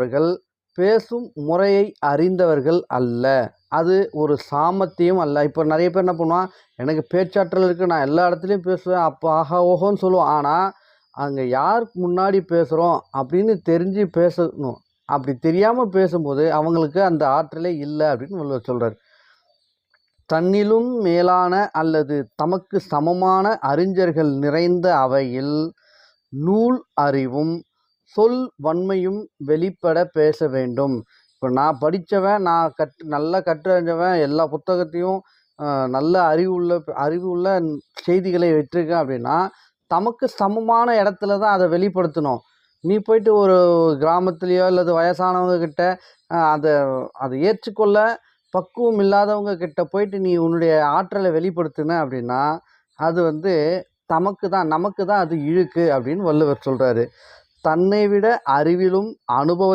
அவர்கள் பேசும் முறையை அறிந்தவர்கள் அல்ல. அது ஒரு சாமர்த்தியம் அல்ல. இப்போ நிறைய பேர் என்ன பண்ணுவான் எனக்கு பேச்சாற்றல் இருக்குது நான் எல்லா இடத்துலையும் பேசுவேன். அப்போ ஆஹா ஓஹோன்னு சொல்லுவோம். ஆனால் அங்கே யாருக்கு முன்னாடி பேசுகிறோம் அப்படின்னு தெரிஞ்சு பேசணும். அப்படி தெரியாமல் பேசும்போது அவங்களுக்கு அந்த ஆற்றலே இல்லை அப்படின்னு வள்ளுவர் சொல்கிறார் தன்னிலும் மேலான அல்லது தமக்கு சமமான அறிஞர்கள் நிறைந்த அவையில் நூல் அறிவும் சொல் வன்மையும் வெளிப்பட பேச வேண்டும். இப்போ நான் படித்தவன் நான் கட் நல்லா கற்றறிஞ்சவன் எல்லா புத்தகத்தையும் நல்ல அறிவுள்ள அறிவுள்ள செய்திகளை வச்சிருக்கேன் அப்படின்னா தமக்கு சமமான இடத்துல தான் அதை வெளிப்படுத்தணும். நீ போயிட்டு ஒரு கிராமத்துலேயோ அல்லது வயசானவங்கக்கிட்ட அதை அதை ஏற்றுக்கொள்ள பக்குவம் இல்லாதவங்க கிட்ட போயிட்டு நீ உன்னுடைய ஆற்றலை வெளிப்படுத்தின அப்படின்னா அது வந்து தமக்கு தான் நமக்கு தான் அது இழுக்கு அப்படின்னு வள்ளுவர் சொல்கிறாரு தன்னை விட அறிவிலும் அனுபவ